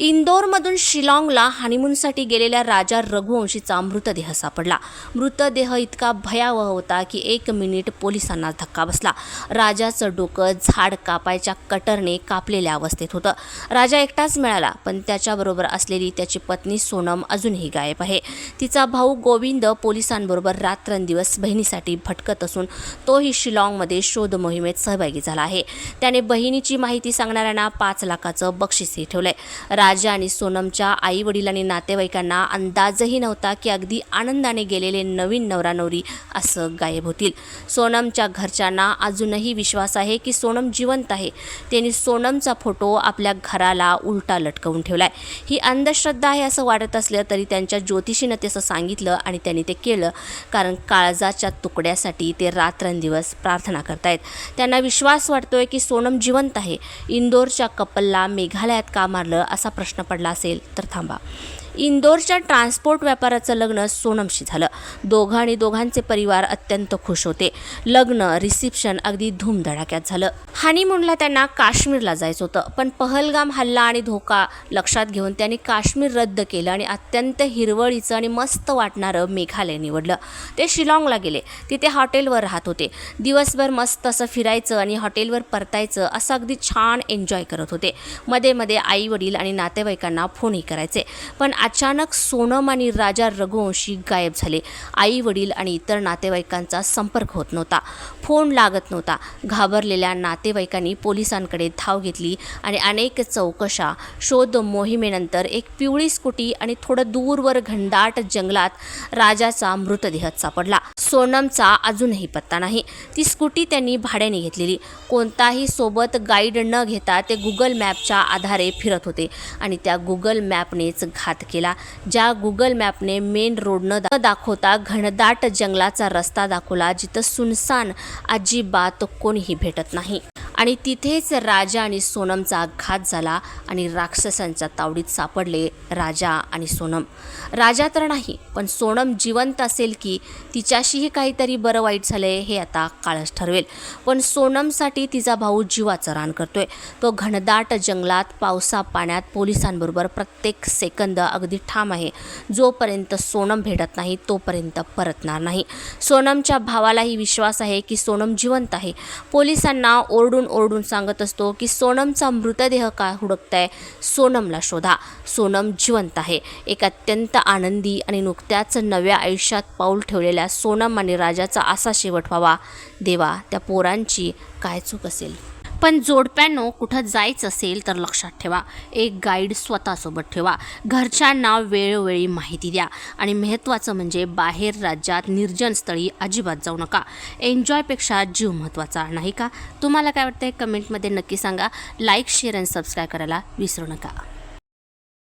इंदोरमधून शिलाँगला हनीमूनसाठी गेलेल्या राजा रघुवंशीचा मृतदेह सापडला. मृतदेह इतका भयावह होता की एक मिनिट पोलिसांना धक्का बसला. राजाचं डोकं झाड कापायच्या कटरने कापलेल्या अवस्थेत होतं. राजा एकटाच मिळाला पण त्याच्याबरोबर असलेली त्याची पत्नी सोनम अजूनही गायब आहे. तिचा भाऊ गोविंद पोलिसांबरोबर रात्रंदिवस बहिणीसाठी भटकत असून तोही शिलाँगमध्ये शोध मोहिमेत सहभागी झाला आहे. त्याने बहिणीची माहिती सांगणाऱ्यांना पाच लाखाचं बक्षीसही ठेवलंय. राजा आणि सोनमच्या आई वडील आणि नातेवाईकांना अंदाजही नव्हता की अगदी आनंदाने गेलेले नवीन नवरा नवरी असं गायब होतील. सोनमच्या घरच्यांना अजूनही विश्वास आहे की सोनम जिवंत आहे. त्यांनी सोनमचा फोटो आपल्या घराला उलटा लटकवून ठेवलाय. ही अंधश्रद्धा आहे असं वाटत असलं तरी त्यांच्या ज्योतिषीनं तसं सांगितलं आणि त्यांनी ते केलं. कारण काळजाच्या तुकड्यासाठी ते रात्रंदिवस प्रार्थना करतायत. त्यांना विश्वास वाटतोय की सोनम जिवंत आहे. इंदोरच्या कपलला मेघालयात का मारलं असा प्रश्न पडला असेल तर थांबा. इंदोरच्या ट्रान्सपोर्ट व्यापाराचं लग्न सोनमशी झालं. दोघं आणि दोघांचे परिवार अत्यंत खुश होते. लग्न रिसेप्शन अगदी धूमधडाक्यात झालं. हानीमूनला त्यांना काश्मीरला जायचं होतं. पण पहलगाम हल्ला आणि धोका लक्षात घेऊन त्यांनी काश्मीर रद्द केलं आणि अत्यंत हिरवळीचं आणि मस्त वाटणारं मेघालय निवडलं. ते शिलाँगला गेले. तिथे हॉटेलवर राहत होते. दिवसभर मस्त असं फिरायचं आणि हॉटेलवर परतायचं असं अगदी छान एन्जॉय करत होते. मध्ये मध्ये आई वडील आणि नातेवाईकांना फोनही करायचे. पण अचानक सोनम आणि राजा रघुवंशी गायब झाले. आई वडील आणि इतर नातेवाईकांचा संपर्क होत नव्हता. फोन लागत नव्हता. घाबरलेल्या नातेवाईकांनी पोलिसांकडे धाव घेतली आणि अनेक चौकशा शोध मोहिमेनंतर एक पिवळी स्कूटी आणि थोडं दूरवर घनदाट जंगलात राजाचा मृतदेह सापडला. सोनमचा अजूनही पत्ता नाही. ती स्कूटी त्यांनी भाड्याने घेतलेली. कोणताही सोबत गाईड न घेता ते गुगल मॅपच्या आधारे फिरत होते आणि त्या गुगल मॅपनेच घात केला. ज्या गुगल मॅपने मेन रोड न दाखवता घनदाट जंगलाचा रस्ता दाखवला जिथं सुनसान अजिबात कोणीही भेटत नाही. आणि तिथेच राजा आणि सोनमचा घात झाला आणि राक्षसांच्या तावडीत सापडले राजा आणि सोनम. राजा तर नाही पण सोनम जिवंत असेल की तिच्याशीही काहीतरी बरं वाईट झालंय हे आता काळच ठरवेल. पण सोनमसाठी तिचा भाऊ जीवाचं रान करतोय. तो घनदाट जंगलात पावसा पाण्यात पोलिसांबरोबर प्रत्येक सेकंद अगदी ठाम आहे. जोपर्यंत सोनम भेटत नाही तोपर्यंत परतणार नाही. सोनमच्या भावालाही विश्वास आहे की सोनम जिवंत आहे. पोलिसांना ओरडून ओरडून सांगत असतो की सोनमचा मृतदेह का हुडकताय? सोनमला शोधा. सोनम जिवंत आहे. एक अत्यंत आनंदी आणि नुकत्याच नव्या आयुष्यात पाऊल ठेवलेल्या सोनम आणि राजाचा असा शेवट व्हावा. देवा त्या पोरांची काय चूक असेल? पण जोडप्यानो कुठं जायचं असेल तर लक्षात ठेवा. एक गाईड स्वतःसोबत ठेवा. घरच्यांना वेळोवेळी माहिती द्या. आणि महत्त्वाचं म्हणजे बाहेर राज्यात निर्जन स्थळी अजिबात जाऊ नका. एन्जॉयपेक्षा जीव महत्त्वाचा नाही का? तुम्हाला काय वाटतं कमेंटमध्ये नक्की सांगा. लाईक शेअर आणि सबस्क्राईब करायला विसरू नका.